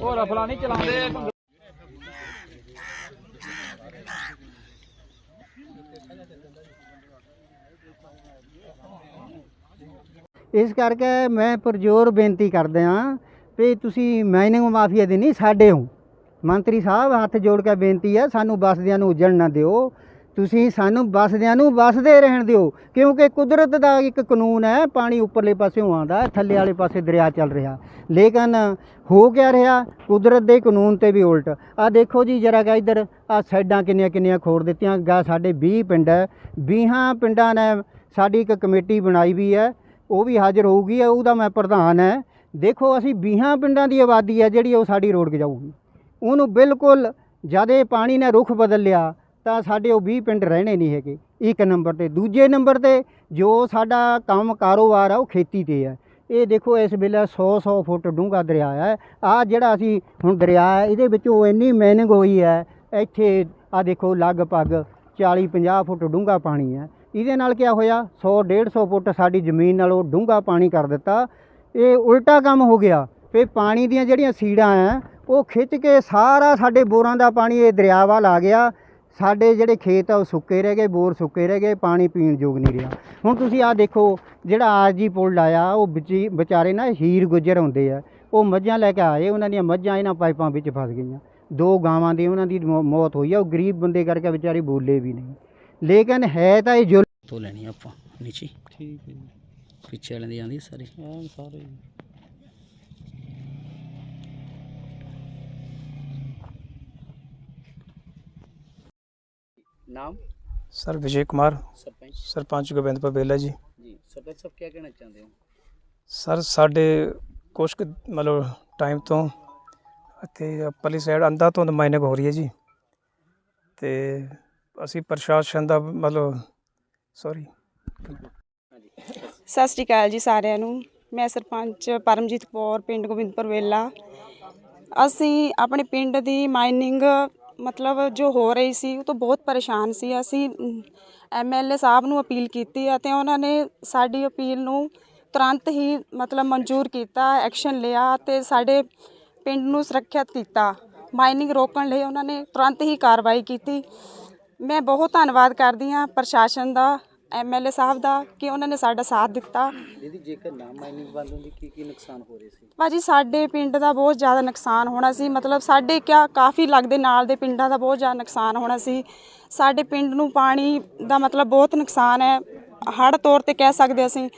ਉਹ ਰਫਲਾ ਨਹੀਂ ਚਲਾਉਂਦੇ ਇਸ ਕਰਕੇ ਮੈਂ ਪਰਜੋਰ ਬੇਨਤੀ ਕਰਦੇ ਹਾਂ ਵੀ ਤੁਸੀਂ ਮਾਈਨਿੰਗ ਮਾਫੀਆ ਦੇ ਨਹੀਂ, ਸਾਡੇ ਹੋ। ਮੰਤਰੀ ਸਾਹਿਬ ਹੱਥ ਜੋੜ ਕੇ ਬੇਨਤੀ ਹੈ, ਸਾਨੂੰ ਬਸਦਿਆਂ ਨੂੰ ਉਜੜ ਨਾ ਦਿਓ। ਤੁਸੀਂ ਸਾਨੂੰ ਬਸਦਿਆਂ ਨੂੰ ਬਸਦੇ ਰਹਿਣ ਦਿਓ, ਕਿਉਂਕਿ ਕੁਦਰਤ ਦਾ ਇੱਕ ਕਾਨੂੰਨ ਹੈ, ਪਾਣੀ ਉੱਪਰਲੇ ਪਾਸਿਓਂ ਆਉਂਦਾ ਥੱਲੇ ਵਾਲੇ ਪਾਸੇ ਦਰਿਆ ਚੱਲ ਰਿਹਾ। ਲੇਕਿਨ ਹੋ ਗਿਆ ਰਿਹਾ, ਕੁਦਰਤ ਦੇ ਕਾਨੂੰਨ ਤੇ ਵੀ ਉਲਟ। ਆ ਦੇਖੋ ਜੀ ਜਰਾ ਗਾ ਇੱਧਰ ਆ ਸਾਈਡਾਂ ਕਿੰਨੀਆਂ ਕਿੰਨੀਆਂ ਖੋੜ ਦਿੱਤੀਆਂ, ਗਾ ਸਾਡੇ 20 ਪਿੰਡ ਹੈ 20 ਪਿੰਡਾਂ ਨੇ ਸਾਡੀ ਇੱਕ ਕਮੇਟੀ ਬਣਾਈ ਵੀ ਹੈ, ਉਹ ਵੀ ਹਾਜ਼ਰ ਹੋਊਗੀ ਉਹਦਾ ਮੈਂ ਪ੍ਰਧਾਨ ਹੈ। ਦੇਖੋ ਅਸੀਂ 20 ਪਿੰਡਾਂ ਦੀ ਆਬਾਦੀ ਹੈ ਜਿਹੜੀ ਉਹ ਸਾਡੀ ਰੋਡ ਕੇ ਜਾਊਗੀ। ਉਹਨੂੰ ਬਿਲਕੁਲ ਜਦ ਪਾਣੀ ਨੇ ਰੁਖ ਬਦਲ ਲਿਆ। ਤਾਂ ਸਾਡੇ ਉਹ 20 ਪਿੰਡ ਰਹਿਣੇ ਨਹੀਂ ਹੈਗੇ। ਇੱਕ ਨੰਬਰ ਤੇ। ਦੂਜੇ ਨੰਬਰ ਤੇ ਜੋ ਸਾਡਾ ਕੰਮ ਕਾਰੋਬਾਰ ਆ, ਉਹ ਖੇਤੀ ਤੇ ਹੈ ਇਹ ਦੇਖੋ, ਇਸ ਵੇਲੇ 100 100 ਫੁੱਟ ਡੂੰਘਾ ਦਰਿਆ ਹੈ ਆ ਜਿਹੜਾ ਅਸੀਂ ਹੁਣ ਦਰਿਆ ਹੈ ਇਹਦੇ ਵਿੱਚੋਂ ਇੰਨੀ ਮਾਈਨਿੰਗ ਹੋਈ ਹੈ ਇੱਥੇ ਆ ਦੇਖੋ, ਲਗਭਗ 40 50 ਫੁੱਟ ਡੂੰਘਾ ਪਾਣੀ ਹੈ ਇਹਦੇ ਨਾਲ ਕੀ ਹੋਇਆ? 100 150 ਫੁੱਟ ਸਾਡੀ ਜ਼ਮੀਨ ਨਾਲੋਂ ਡੂੰਘਾ ਪਾਣੀ ਕਰ ਦਿੱਤਾ। ਇਹ ਉਲਟਾ ਕੰਮ ਹੋ ਗਿਆ। ਫੇ ਪਾਣੀ ਦੀਆਂ ਜਿਹੜੀਆਂ ਸੀੜਾਂ ਆ, ਉਹ ਖਿੱਚ ਕੇ ਸਾਰਾ ਸਾਡੇ ਬੋਰਾਂ ਦਾ ਪਾਣੀ ਇਹ ਦਰਿਆ ਵੱਲ ਆ ਗਿਆ। ਸਾਡੇ ਜਿਹੜੇ ਖੇਤ ਆ ਉਹ ਸੁੱਕੇ ਰਹਿ ਗਏ ਬੋਰ ਸੁੱਕੇ ਰਹਿ ਗਏ ਪਾਣੀ ਪੀਣ ਯੋਗ ਨਹੀਂ ਰਿਹਾ। ਹੁਣ ਤੁਸੀਂ ਆਹ ਦੇਖੋ ਜਿਹੜਾ ਆਰਜੀ ਪੁਲ ਲਾਇਆ ਉਹ ਵਿਚੀ ਵਿਚਾਰੇ ਨਾ ਹੀਰ ਗੁੱਜਰ ਹੁੰਦੇ ਆ। ਉਹ ਮੱਝਾਂ ਲੈ ਕੇ ਆਏ ਉਹਨਾਂ ਦੀਆਂ ਮੱਝਾਂ ਇਹਨਾਂ ਪਾਈਪਾਂ ਵਿੱਚ ਫਸ ਗਈਆਂ। ਦੋ ਗਾਵਾਂ ਦੀ ਉਹਨਾਂ ਦੀ ਮੌਤ ਹੋਈ ਆ ਉਹ ਗਰੀਬ ਬੰਦੇ ਕਰਕੇ ਵਿਚਾਰੇ ਬੋਲੇ ਵੀ ਨਹੀਂ। ਲੇਕਿਨ ਹੈ ਤਾਂ ਇਹ ਜ਼ੁਲਮ ਤੋਂ ਲੈਣੀ ਆਪਾਂ ਨੀਚੇ। ਠੀਕ ਹੈ ਜੀ। ਪਿੱਛੇ ਵਾਲਿਆਂ ਦੀ ਆਂਦੀ ਸਾਰੀ। ਸਾਰੇ ਨਾਮ? ਸਰ ਵਿਜੇ ਕੁਮਾਰ। ਸਰਪੰਚ। ਗੋਬਿੰਦਪੁਰ ਗੋਬਿੰਦ ਜੀ। ਸਰਪੰਚ ਸਾਹਿਬ ਕੀ ਕਹਿਣਾ ਚਾਹੁੰਦੇ ਹੋ? ਸਰ ਸਾਡੇ ਕੁਝ ਮਤਲਬ ਟਾਈਮ ਤੋਂ ਇੱਥੇ ਪਲੀ ਸਾਈਡ ਅੰਦਾ ਤੋਂ ਮਾਈਨਿੰਗ ਹੋ ਰਹੀ ਹੈ ਜੀ। ਤੇ ਅਸੀਂ ਪ੍ਰਸ਼ਾਸਨ ਦਾ ਮਤਲਬ ਸੌਰੀ ਸਤਿ ਸ਼੍ਰੀ ਅਕਾਲ ਜੀ ਸਾਰਿਆਂ ਨੂੰ। ਮੈਂ ਸਰਪੰਚ ਪਰਮਜੀਤ ਕੌਰ ਪਿੰਡ ਗੋਬਿੰਦਪੁਰ ਵੇਲਾ ਅਸੀਂ ਆਪਣੇ ਪਿੰਡ ਦੀ ਮਾਈਨਿੰਗ ਮਤਲਬ ਜੋ ਹੋ ਰਹੀ ਸੀ, ਉਹ ਤੋਂ ਬਹੁਤ ਪਰੇਸ਼ਾਨ ਸੀ। ਅਸੀਂ ਐਮਐਲਏ ਸਾਹਿਬ ਨੂੰ ਅਪੀਲ ਕੀਤੀ ਅਤੇ ਉਹਨਾਂ ਨੇ ਸਾਡੀ ਅਪੀਲ ਨੂੰ ਤੁਰੰਤ ਹੀ ਮਤਲਬ ਮਨਜ਼ੂਰ ਕੀਤਾ, ਐਕਸ਼ਨ ਲਿਆ ਤੇ ਸਾਡੇ ਪਿੰਡ ਨੂੰ ਸੁਰੱਖਿਅਤ ਕੀਤਾ। ਮਾਈਨਿੰਗ ਰੋਕਣ ਲਈ ਉਹਨਾਂ ਨੇ ਤੁਰੰਤ ਹੀ ਕਾਰਵਾਈ ਕੀਤੀ। ਮੈਂ ਬਹੁਤ ਧੰਨਵਾਦ ਕਰਦੀ ਹਾਂ ਪ੍ਰਸ਼ਾਸਨ ਦਾ ਐਮਐਲਏ ਸਾਹਿਬ ਦਾ ਕਿ ਉਹਨਾਂ ਨੇ ਸਾਡਾ ਸਾਥ ਦਿੱਤਾ। ਦੀਦੀ ਜੇਕਰ ਨਾ ਮਾਈਨਿੰਗ ਬੰਦ ਹੁੰਦੀ ਕੀ ਕੀ ਨੁਕਸਾਨ ਹੋ ਰਿਹਾ ਸੀ? ਭਾਜੀ ਸਾਡੇ ਪਿੰਡ ਦਾ ਬਹੁਤ ਜ਼ਿਆਦਾ ਨੁਕਸਾਨ ਹੋਣਾ ਸੀ। ਮਤਲਬ ਸਾਡੇ ਕਿਆ ਕਾਫੀ ਲੱਗਦੇ ਨਾਲ ਦੇ ਪਿੰਡਾਂ ਦਾ ਬਹੁਤ ਜ਼ਿਆਦਾ ਨੁਕਸਾਨ ਹੋਣਾ ਸੀ। ਸਾਡੇ ਪਿੰਡ ਨੂੰ ਪਾਣੀ ਦਾ ਮਤਲਬ ਬਹੁਤ ਨੁਕਸਾਨ ਹੈ। ਹੜ੍ਹ ਤੌਰ ਤੇ ਕਹਿ ਸਕਦੇ ਅਸੀਂ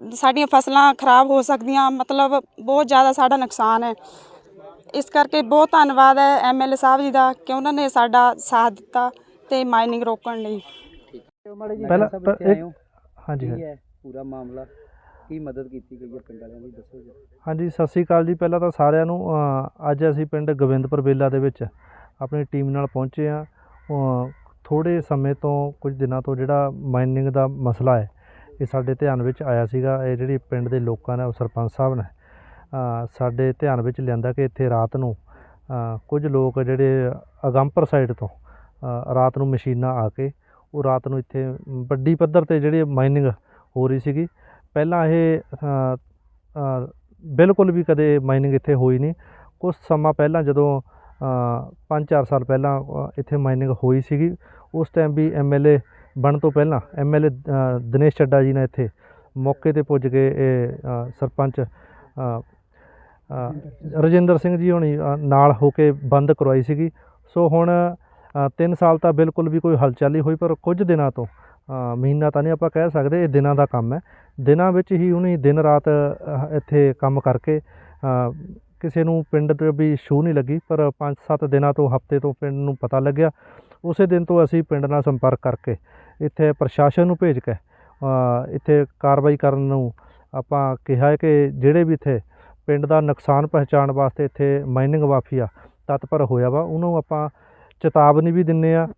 ਸਾਡੀਆਂ ਫਸਲਾਂ ਖਰਾਬ ਹੋ ਸਕਦੀਆਂ ਮਤਲਬ ਬਹੁਤ ਜ਼ਿਆਦਾ ਸਾਡਾ ਨੁਕਸਾਨ ਹੈ। ਇਸ ਕਰਕੇ ਬਹੁਤ ਧੰਨਵਾਦ ਹੈ ਐਮਐਲਏ ਸਾਹਿਬ ਜੀ ਦਾ ਕਿ ਉਹਨਾਂ ਨੇ ਸਾਡਾ ਸਾਥ ਦਿੱਤਾ ਤੇ ਮਾਈਨਿੰਗ ਰੋਕਣ ਲਈ। ਪਹਿਲਾਂ ਪ- ਇੱਕ ਹਾਂਜੀ ਕੀ ਹਾਂਜੀ। ਹੈ ਪੂਰਾ ਮਾਮਲਾ? ਕੀ ਮਦਦ ਕੀਤੀ ਗਈ ਹੈ ਪਿੰਡ ਵਾਲਿਆਂ ਦੀ ਦੱਸੋ ਜੀ। ਹਾਂਜੀ ਸਤਿ ਸ੍ਰੀ ਅਕਾਲ ਜੀ। ਪਹਿਲਾਂ ਤਾਂ ਸਾਰਿਆਂ ਨੂੰ ਅ, ਅੱਜ ਅਸੀਂ ਪਿੰਡ ਗੋਬਿੰਦਪੁਰ ਬੇਲਾ ਦੇ ਵਿੱਚ ਆਪਣੀ ਟੀਮ ਨਾਲ ਪਹੁੰਚੇ ਆ ਥੋੜੇ ਸਮੇਂ ਤੋਂ ਕੁਝ ਦਿਨਾਂ ਤੋਂ ਜਿਹੜਾ ਮਾਈਨਿੰਗ ਦਾ ਮਸਲਾ ਹੈ ਇਹ ਸਾਡੇ ਧਿਆਨ ਵਿੱਚ ਆਇਆ ਸੀਗਾ। ਇਹ ਜਿਹੜੀ ਪਿੰਡ ਦੇ ਲੋਕਾਂ ਨੇ ਉਹ ਸਰਪੰਚ ਸਾਹਿਬ ਨੇ ਅ, ਸਾਡੇ ਧਿਆਨ ਵਿੱਚ ਲਿਆਂਦਾ ਕਿ ਇੱਥੇ ਰਾਤ ਨੂੰ ਅ, ਕੁਝ ਲੋਕ ਜਿਹੜੇ ਅਗੰਪਰ ਸਾਈਡ ਤੋਂ ਅ, ਰਾਤ ਨੂੰ ਮਸ਼ੀਨਾਂ ਆ ਕੇ ਉਹ ਰਾਤ ਨੂੰ ਇੱਥੇ ਵੱਡੀ ਪੱਧਰ ਤੇ ਜਿਹੜੀ ਮਾਈਨਿੰਗ ਹੋ ਰਹੀ ਸੀਗੀ। ਪਹਿਲਾਂ ਇਹ ਬਿਲਕੁਲ ਵੀ ਕਦੇ ਮਾਈਨਿੰਗ ਇੱਥੇ ਹੋਈ ਨਹੀਂ। ਕੁਝ ਸਮਾਂ ਪਹਿਲਾਂ ਜਦੋਂ 5-4 ਸਾਲ ਪਹਿਲਾਂ ਇੱਥੇ ਮਾਈਨਿੰਗ ਹੋਈ ਸੀਗੀ, ਉਸ ਟਾਈਮ ਵੀ ਐਮਐਲਏ ਬਣਨ ਤੋਂ ਪਹਿਲਾਂ ਐਮਐਲਏ ਦਿਨੇਸ਼ ਚੱਡਾ ਜੀ ਨੇ ਇੱਥੇ ਮੌਕੇ ਤੇ ਪੁੱਜ ਕੇ ਇਹ ਸਰਪੰਚ ਰਜਿੰਦਰ ਸਿੰਘ ਜੀ ਹੋਣੀ ਨਾਲ ਹੋ ਕੇ ਬੰਦ ਕਰਵਾਈ ਸੀਗੀ। ਸੋ ਹੁਣ 3 ਸਾਲ ਤਾਂ ਬਿਲਕੁਲ ਵੀ ਕੋਈ ਹਲਚਲ ਨਹੀਂ ਹੋਈ, ਪਰ ਕੁਝ ਦਿਨਾਂ ਤੋਂ ਮਹੀਨਾ ਤਾਂ ਨਹੀਂ ਆਪਾਂ ਕਹਿ ਸਕਦੇ, ਇਹ ਦਿਨਾਂ ਦਾ ਕੰਮ ਹੈ। ਦਿਨਾਂ ਵਿੱਚ ਹੀ ਉਹਨੇ ਦਿਨ ਰਾਤ ਇੱਥੇ ਕੰਮ ਕਰਕੇ ਕਿਸੇ ਨੂੰ ਪਿੰਡ ਤੇ ਵੀ ਛੂਹ ਨਹੀਂ ਲੱਗੀ, ਪਰ 5-7 ਦਿਨਾਂ ਤੋਂ, ਹਫ਼ਤੇ ਤੋਂ ਪਿੰਡ ਨੂੰ ਪਤਾ ਲੱਗਿਆ। ਉਸੇ ਦਿਨ ਤੋਂ ਅਸੀਂ ਪਿੰਡ ਨਾਲ ਸੰਪਰਕ ਕਰਕੇ ਇੱਥੇ ਪ੍ਰਸ਼ਾਸਨ ਨੂੰ ਭੇਜ ਕੇ ਇੱਥੇ ਕਾਰਵਾਈ ਕਰਨ ਨੂੰ ਆਪਾਂ ਕਿਹਾ ਹੈ ਕਿ ਜਿਹੜੇ ਵੀ ਇੱਥੇ ਪਿੰਡ ਦਾ ਨੁਕਸਾਨ ਪਹੁੰਚਾਉਣ ਵਾਸਤੇ ਇੱਥੇ ਮਾਈਨਿੰਗ ਮਾਫੀਆ ਤਤਪਰ ਹੋਇਆ ਵਾ, ਉਹਨੂੰ ਆਪਾਂ ਚੇਤਾਵਨੀ ਵੀ ਦਿੰਨੇ ਆ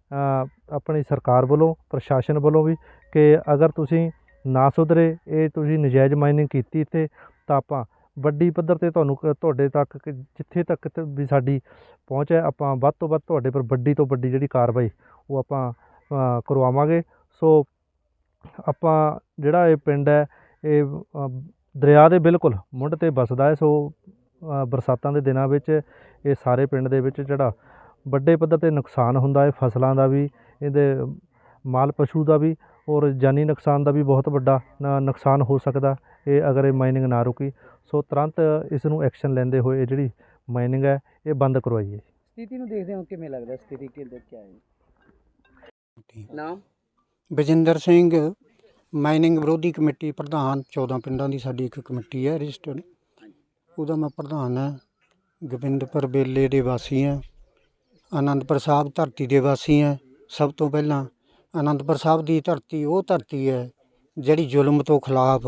ਆਪਣੀ ਸਰਕਾਰ ਵੱਲੋਂ, ਪ੍ਰਸ਼ਾਸਨ ਵੱਲੋਂ ਵੀ ਕਿ ਅਗਰ ਤੁਸੀਂ ਨਾ ਸੁਧਰੇ, ਇਹ ਤੁਸੀਂ ਨਜਾਇਜ਼ ਮਾਈਨਿੰਗ ਕੀਤੀ ਇੱਥੇ, ਤਾਂ ਆਪਾਂ ਵੱਡੀ ਪੱਧਰ ਤੇ ਤੁਹਾਨੂੰ ਕ- ਤੁਹਾਡੇ ਤੱਕ ਕਿ ਜਿੱਥੇ ਤੱਕ ਵੀ ਸਾਡੀ ਪਹੁੰਚ ਹੈ, ਆਪਾਂ ਵੱਧ ਤੋਂ ਵੱਧ ਤੁਹਾਡੇ ਪਰ ਵੱਡੀ ਤੋਂ ਵੱਡੀ ਜਿਹੜੀ ਕਾਰਵਾਈ, ਉਹ ਆਪਾਂ ਕਰਵਾਵਾਂਗੇ। ਸੋ ਆਪਾਂ ਜਿਹੜਾ ਇਹ ਪਿੰਡ ਹੈ, ਇਹ ਦਰਿਆ ਦੇ ਬਿਲਕੁਲ ਮੁੱਢ ਤੇ ਵਸਦਾ ਹੈ, ਸੋ ਬਰਸਾਤਾਂ ਦੇ ਦਿਨਾਂ ਵਿੱਚ ਇਹ ਸਾਰੇ ਪਿੰਡ ਦੇ ਵਿੱਚ ਜਿਹੜਾ ਵੱਡੇ ਪੱਧਰ ਤੇ ਨੁਕਸਾਨ ਹੁੰਦਾ ਹੈ ਫਸਲਾਂ ਦਾ ਵੀ ਇਹਦੇ ਮਾਲ ਪਸ਼ੂ ਦਾ ਵੀ ਔਰ ਜਾਨੀ ਨੁਕਸਾਨ ਦਾ ਵੀ ਬਹੁਤ ਵੱਡਾ ਨੁਕਸਾਨ ਹੋ ਸਕਦਾ ਇਹ ਅਗਰ ਇਹ ਮਾਈਨਿੰਗ ਨਾ ਰੁਕੀ ਸੋ ਤੁਰੰਤ ਇਸ ਨੂੰ ਐਕਸ਼ਨ ਲੈਂਦੇ ਹੋਏ ਇਹ ਜਿਹੜੀ ਮਾਈਨਿੰਗ ਹੈ ਇਹ ਬੰਦ ਕਰਵਾਈਏ। ਸਥਿਤੀ ਨੂੰ ਦੇਖਦੇ ਹੋ ਕਿਵੇਂ ਲੱਗਦਾ ਸਥਿਤੀ ਕਿੰਦੇ ਕਿਆ ਹੈ? ਨਾਮ? ਬਜਿੰਦਰ ਸਿੰਘ ਮਾਈਨਿੰਗ ਵਿਰੋਧੀ ਕਮੇਟੀ ਪ੍ਰਧਾਨ 14 ਪਿੰਡਾਂ ਦੀ ਸਾਡੀ ਇੱਕ ਕਮੇਟੀ ਹੈ ਰਜਿਸਟਰਡ ਉਹਦਾ ਮੈਂ ਪ੍ਰਧਾਨ ਹਾਂ। ਗੋਬਿੰਦਪੁਰ ਬੇਲੇ ਦੇ ਵਾਸੀ ਹਾਂ। ਆਨੰਦਪੁਰ ਸਾਹਿਬ ਧਰਤੀ ਦੇ ਵਾਸੀ ਹਾਂ। ਸਭ ਤੋਂ ਪਹਿਲਾਂ ਆਨੰਦਪੁਰ ਸਾਹਿਬ ਦੀ ਧਰਤੀ ਉਹ ਧਰਤੀ ਹੈ ਜਿਹੜੀ ਜ਼ੁਲਮ ਤੋਂ ਖਿਲਾਫ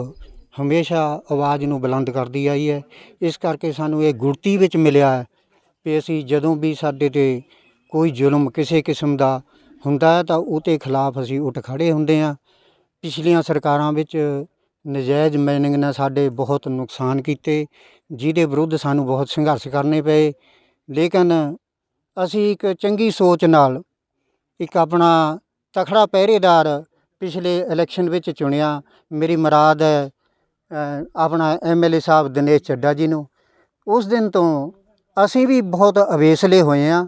ਹਮੇਸ਼ਾ ਆਵਾਜ਼ ਨੂੰ ਬੁਲੰਦ ਕਰਦੀ ਆਈ ਹੈ। ਇਸ ਕਰਕੇ ਸਾਨੂੰ ਇਹ ਗੁਰਤੀ ਵਿੱਚ ਮਿਲਿਆ ਹੈ ਵੀ ਅਸੀਂ ਜਦੋਂ ਵੀ ਸਾਡੇ ਤੇ ਕੋਈ ਜ਼ੁਲਮ ਕਿਸੇ ਕਿਸਮ ਦਾ ਹੁੰਦਾ ਹੈ ਤਾਂ ਉਹਦੇ ਖਿਲਾਫ ਅਸੀਂ ਉੱਠ ਖੜੇ ਹੁੰਦੇ ਹਾਂ। ਪਿਛਲੀਆਂ ਸਰਕਾਰਾਂ ਵਿੱਚ ਨਜਾਇਜ਼ ਮਾਈਨਿੰਗ ਨੇ ਸਾਡੇ ਬਹੁਤ ਨੁਕਸਾਨ ਕੀਤੇ, ਜਿਹਦੇ ਵਿਰੁੱਧ ਸਾਨੂੰ ਬਹੁਤ ਸੰਘਰਸ਼ ਕਰਨੇ ਪਏ। ਲੇਕਿਨ ਅਸੀਂ ਇੱਕ ਚੰਗੀ ਸੋਚ ਨਾਲ ਇੱਕ ਆਪਣਾ ਤਖੜਾ ਪਹਿਰੇਦਾਰ ਪਿਛਲੇ ਇਲੈਕਸ਼ਨ ਵਿੱਚ ਚੁਣਿਆ। ਮੇਰੀ ਮੁਰਾਦ ਹੈ ਅ, ਆਪਣਾ ਐਮਐਲਏ ਸਾਹਿਬ ਦਿਨੇਸ਼ ਚੱਡਾ ਜੀ ਨੂੰ। ਉਸ ਦਿਨ ਤੋਂ ਅਸੀਂ ਵੀ ਬਹੁਤ ਅਵੇਸਲੇ ਹੋਏ ਹਾਂ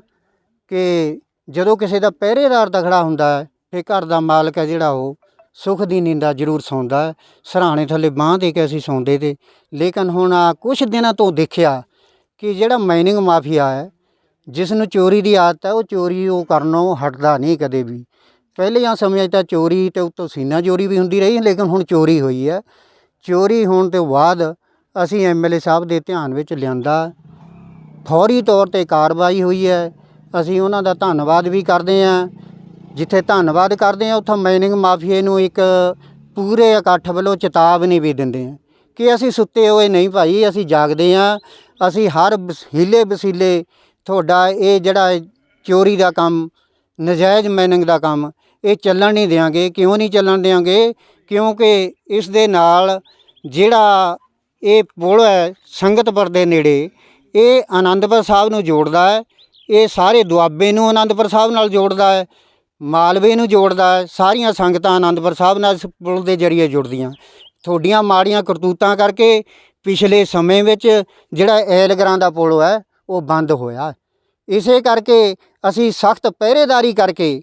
ਕਿ ਜਦੋਂ ਕਿਸੇ ਦਾ ਪਹਿਰੇਦਾਰ ਤਖੜਾ ਹੁੰਦਾ ਹੈ ਫਿਰ ਘਰ ਦਾ ਮਾਲਕ ਹੈ ਜਿਹੜਾ ਉਹ ਸੁੱਖ ਦੀ ਨਿੰਦਾ ਜ਼ਰੂਰ ਸੌਂਦਾ ਹੈ। ਸਰਾਣੇ ਥੱਲੇ ਬਾਂਹ ਦੇ ਕੇ ਅਸੀਂ ਸੌਂਦੇ ਤੇ। ਲੇਕਿਨ ਹੁਣ ਆ ਕੁਝ ਦਿਨਾਂ ਤੋਂ ਦੇਖਿਆ ਕਿ ਜਿਹੜਾ ਮਾਈਨਿੰਗ ਮਾਫੀਆ ਹੈ ਜਿਸ ਨੂੰ ਚੋਰੀ ਦੀ ਆਦਤ ਹੈ, ਉਹ ਚੋਰੀ ਉਹ ਕਰਨੋਂ ਹਟਦਾ ਨਹੀਂ ਕਦੇ ਵੀ। ਪਹਿਲੀਆਂ ਸਮਿਆਂ 'ਚ ਤਾਂ ਚੋਰੀ ਤੇ ਉੱਤੋਂ ਸੀਨਾ ਚੋਰੀ ਵੀ ਹੁੰਦੀ ਰਹੀ, ਲੇਕਿਨ ਹੁਣ ਚੋਰੀ ਹੋਈ ਹੈ। ਚੋਰੀ ਹੋਣ ਤੋਂ ਬਾਅਦ ਅਸੀਂ ਐਮਐਲਏ ਸਾਹਿਬ ਦੇ ਧਿਆਨ ਵਿੱਚ ਲਿਆਂਦਾ। ਫੌਰੀ ਤੌਰ ਤੇ ਕਾਰਵਾਈ ਹੋਈ ਹੈ। ਅਸੀਂ ਉਹਨਾਂ ਦਾ ਧੰਨਵਾਦ ਵੀ ਕਰਦੇ ਹਾਂ। ਜਿੱਥੇ ਧੰਨਵਾਦ ਕਰਦੇ ਹਾਂ, ਉੱਥੋਂ ਮਾਈਨਿੰਗ ਮਾਫੀਏ ਨੂੰ ਇੱਕ ਪੂਰੇ ਇਕੱਠ ਵੱਲੋਂ ਚੇਤਾਵਨੀ ਵੀ ਦਿੰਦੇ ਹਾਂ ਕਿ ਅਸੀਂ ਸੁੱਤੇ ਹੋਏ ਨਹੀਂ ਭਾਈ, ਅਸੀਂ ਜਾਗਦੇ ਹਾਂ। ਅਸੀਂ ਹਰ ਵਸ- ਹੀਲੇ ਵਸੀਲੇ ਤੁਹਾਡਾ ਇਹ ਜਿਹੜਾ ਚੋਰੀ ਦਾ ਕੰਮ, ਨਜਾਇਜ਼ ਮਾਈਨਿੰਗ ਦਾ ਕੰਮ, ਇਹ ਚੱਲਣ ਨਹੀਂ ਦਿਆਂਗੇ। ਕਿਉਂ ਨਹੀਂ ਚੱਲਣ ਦਿਆਂਗੇ? ਕਿਉਂਕਿ ਇਸ ਦੇ ਨਾਲ ਜਿਹੜਾ ਇਹ ਪੁਲ ਹੈ, ਸੰਗਤਪੁਰ ਦੇ ਨੇੜੇ, ਇਹ ਆਨੰਦਪੁਰ ਸਾਹਿਬ ਨੂੰ ਜੋੜਦਾ ਹੈ। ਇਹ ਸਾਰੇ ਦੁਆਬੇ ਨੂੰ ਆਨੰਦਪੁਰ ਸਾਹਿਬ ਨਾਲ ਜੋੜਦਾ ਹੈ, ਮਾਲਵੇ ਨੂੰ ਜੋੜਦਾ ਹੈ। ਸਾਰੀਆਂ ਸੰਗਤਾਂ ਆਨੰਦਪੁਰ ਸਾਹਿਬ ਨਾਲ ਇਸ ਪੁਲ ਦੇ ਜ਼ਰੀਏ ਜੁੜਦੀਆਂ। ਤੁਹਾਡੀਆਂ ਮਾੜੀਆਂ ਕਰਤੂਤਾਂ ਕਰਕੇ ਪਿਛਲੇ ਸਮੇਂ ਵਿੱਚ ਜਿਹੜਾ ਐਲਗਰਾਂ ਦਾ ਪੁਲ ਹੈ ਉਹ ਬੰਦ ਹੋਇਆ। ਇਸੇ ਕਰਕੇ ਅਸੀਂ ਸਖਤ ਪਹਿਰੇਦਾਰੀ ਕਰਕੇ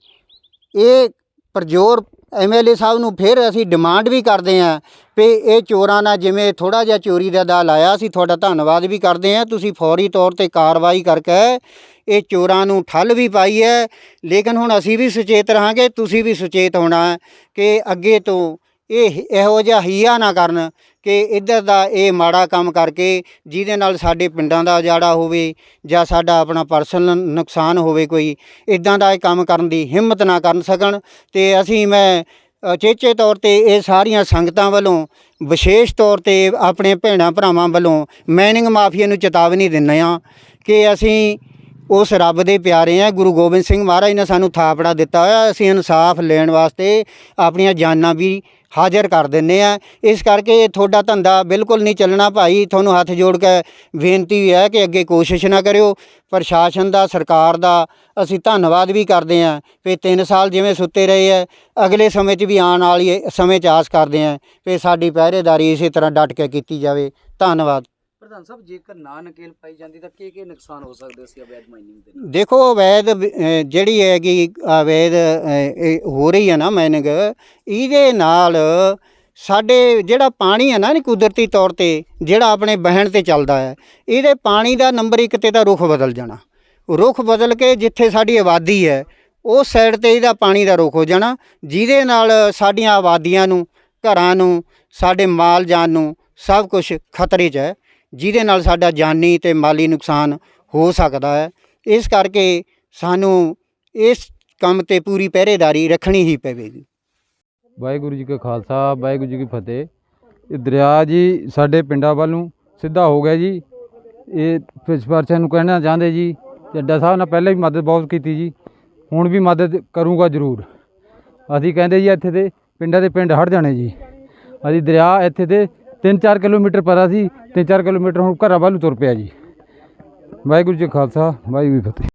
ਇਹ ਪ੍ਰਜੋਰ ਐਮਐਲਏ ਸਾਹਿਬ ਨੂੰ ਫਿਰ ਅਸੀਂ ਡਿਮਾਂਡ ਵੀ ਕਰਦੇ ਹਾਂ ਵੀ ਇਹ ਚੋਰਾਂ ਨਾਲ ਜਿਵੇਂ ਥੋੜਾ ਜਿਹਾ ਚੋਰੀ ਦਾ ਦਾ ਲਾਇਆ, ਅਸੀਂ ਤੁਹਾਡਾ ਧੰਨਵਾਦ ਵੀ ਕਰਦੇ ਹਾਂ। ਤੁਸੀਂ ਫੌਰੀ ਤੌਰ ਤੇ ਕਾਰਵਾਈ ਕਰਕੇ ਇਹ ਚੋਰਾਂ ਨੂੰ ਠੱਲ ਵੀ ਪਾਈ ਹੈ। ਲੇਕਿਨ ਹੁਣ ਅਸੀਂ ਵੀ ਸੁਚੇਤ ਰਹਾਂਗੇ, ਤੁਸੀਂ ਵੀ ਸੁਚੇਤ ਹੋਣਾ ਕਿ ਅੱਗੇ ਤੋਂ ਇਹ ਇਹੋ ਜਿਹਾ ਹੀਆ ਨਾ ਕਰਨ ਕਿ ਇੱਧਰ ਦਾ ਇਹ ਮਾੜਾ ਕੰਮ ਕਰਕੇ ਜਿਹਦੇ ਨਾਲ ਸਾਡੇ ਪਿੰਡਾਂ ਦਾ ਉਜਾੜਾ ਹੋਵੇ ਜਾਂ ਸਾਡਾ ਆਪਣਾ ਪਰਸਨਲ ਨੁਕਸਾਨ ਹੋਵੇ ਕੋਈ, ਇਦਾਂ ਦਾ ਇਹ ਕੰਮ ਕਰਨ ਦੀ ਹਿੰਮਤ ਨਾ ਕਰਨ ਸਕਣ। ਤੇ ਅਸੀਂ ਮੈਂ ਚੇਚੇ ਤੌਰ ਤੇ ਇਹ ਸਾਰੀਆਂ ਸੰਗਤਾਂ ਵੱਲੋਂ ਵਿਸ਼ੇਸ਼ ਤੌਰ ਤੇ ਆਪਣੇ ਭੈਣਾਂ ਭਰਾਵਾਂ ਵੱਲੋਂ ਮੈਨਿੰਗ ਮਾਫੀਆ ਨੂੰ ਚੇਤਾਵਨੀ ਦਿੰਦੇ ਹਾਂ ਕਿ ਅਸੀਂ ਉਸ ਰੱਬ ਦੇ ਪਿਆਰੇ ਆ ਗੁਰੂ ਗੋਬਿੰਦ ਸਿੰਘ ਮਹਾਰਾਜ ਨੇ ਸਾਨੂੰ ਥਾਪੜਾ ਦਿੱਤਾ ਹੋਇਆ। ਅਸੀਂ ਇਨਸਾਫ ਲੈਣ ਵਾਸਤੇ ਆਪਣੀਆਂ ਜਾਨਾਂ ਵੀ ਹਾਜ਼ਰ ਕਰ ਦਿੰਨੇ ਆ। ਇਸ ਕਰਕੇ ਤੁਹਾਡਾ ਧੰਦਾ ਬਿਲਕੁਲ ਨਹੀਂ ਚੱਲਣਾ ਭਾਈ। ਤੁਹਾਨੂੰ ਹੱਥ ਜੋੜ ਕੇ ਬੇਨਤੀ ਹੈ ਕਿ ਅੱਗੇ ਕੋਸ਼ਿਸ਼ ਨਾ ਕਰਿਓ। ਪ੍ਰਸ਼ਾਸਨ ਦਾ, ਸਰਕਾਰ ਦਾ ਅਸੀਂ ਧੰਨਵਾਦ ਵੀ ਕਰਦੇ ਹਾਂ ਵੀ 3 ਸਾਲ ਜਿਵੇਂ ਸੁੱਤੇ ਰਹੇ ਹੈ ਅਗਲੇ ਸਮੇਂ 'ਚ ਵੀ ਆਉਣ ਵਾਲੀ ਸਮੇਂ 'ਚ ਆਸ ਕਰਦੇ ਹਾਂ ਵੀ ਸਾਡੀ ਪਹਿਰੇਦਾਰੀ ਇਸੇ ਤਰ੍ਹਾਂ ਡਟ ਕੇ ਕੀਤੀ ਜਾਵੇ। ਧੰਨਵਾਦ। ਪ੍ਰਧਾਨ ਸਾਹਿਬ ਜੇਕਰ ਨਾ ਨਕੇਲ ਪਾਈ ਜਾਂਦੀ ਤਾਂ ਕੀ ਕੀ ਨੁਕਸਾਨ ਹੋ ਸਕਦੇ ਸੀ ਅਵੈਧ ਮਾਈਨਿੰਗ ਦੇ ਦੇਖੋ ਅਵੈਧ ਅ, ਜਿਹੜੀ ਹੈਗੀ ਅਵੈਧ ਅ, ਇਹ ਹੋ ਰਹੀ ਹੈ ਨਾ ਮਾਈਨਿੰਗ ਇਹਦੇ ਨਾਲ ਸਾਡੇ ਜਿਹੜਾ ਪਾਣੀ ਹੈ ਨਾ ਨੀ ਕੁਦਰਤੀ ਤੌਰ ਤੇ ਜਿਹੜਾ ਆਪਣੇ ਵਹਿਣ ਤੇ ਚੱਲਦਾ ਹੈ ਇਹਦੇ ਪਾਣੀ ਦਾ ਨੰਬਰ ਇੱਕ ਤੇ ਤਾਂ ਰੁਖ ਬਦਲ ਜਾਣਾ। ਰੁਖ ਬਦਲ ਕੇ ਜਿੱਥੇ ਸਾਡੀ ਆਬਾਦੀ ਹੈ ਉਸ ਸਾਈਡ ਤੇ ਇਹਦਾ ਪਾਣੀ ਦਾ ਰੁਖ ਹੋ ਜਾਣਾ ਜਿਹਦੇ ਨਾਲ ਸਾਡੀਆਂ ਆਬਾਦੀਆਂ ਨੂੰ ਘਰਾਂ ਨੂੰ ਸਾਡੇ ਮਾਲ ਜਾਨ ਨੂੰ ਸਭ ਕੁਝ ਖਤਰੇ 'ਚ ਹੈ। ਜਿਹਦੇ ਨਾਲ ਸਾਡਾ ਜਾਨੀ ਤੇ ਮਾਲੀ ਨੁਕਸਾਨ ਹੋ ਸਕਦਾ ਹੈ। ਇਸ ਕਰਕੇ ਸਾਨੂੰ ਇਸ ਕੰਮ ਤੇ ਪੂਰੀ ਪਹਿਰੇਦਾਰੀ ਰੱਖਣੀ ਹੀ ਪਵੇਗੀ। ਵਾਹਿਗੁਰੂ ਜੀ ਕਾ ਖਾਲਸਾ, ਵਾਹਿਗੁਰੂ ਜੀ ਕੀ ਫਤਿਹ। ਇਹ ਦਰਿਆ ਜੀ ਸਾਡੇ ਪਿੰਡਾਂ ਵੱਲ ਨੂੰ ਸਿੱਧਾ ਹੋ ਗਿਆ ਜੀ। ਇਹ ਪਿਛਪਰਚਿਆਂ ਨੂੰ ਕਹਿਣਾ ਚਾਹੁੰਦੇ ਜੀ ਜੱਡਾ ਸਾਹਿਬ ਨੇ ਪਹਿਲਾਂ ਵੀ ਮਦਦ ਬਹੁਤ ਕੀਤੀ ਜੀ। ਹੁਣ ਵੀ ਮਦਦ ਕਰੂੰਗਾ ਜ਼ਰੂਰ। ਅਸੀਂ ਕਹਿੰਦੇ ਜੀ ਇੱਥੇ ਦੇ ਪਿੰਡਾਂ ਦੇ ਪਿੰਡ ਹਟ ਜਾਣੇ ਜੀ। ਅਸੀਂ ਦਰਿਆ ਇੱਥੇ ਦੇ 3-4 ਕਿਲੋਮੀਟਰ ਪਰਾ ਸੀ 3-4 ਕਿਲੋਮੀਟਰ ਹੁਣ ਘਰਾਂ ਵੱਲ ਨੂੰ ਤੁਰ ਪਿਆ ਜੀ। ਵਾਹਿਗੁਰੂ ਜੀ ਖਾਲਸਾ, ਵਾਹਿਗੁਰੂ ਜੀ ਫਤਿਹ।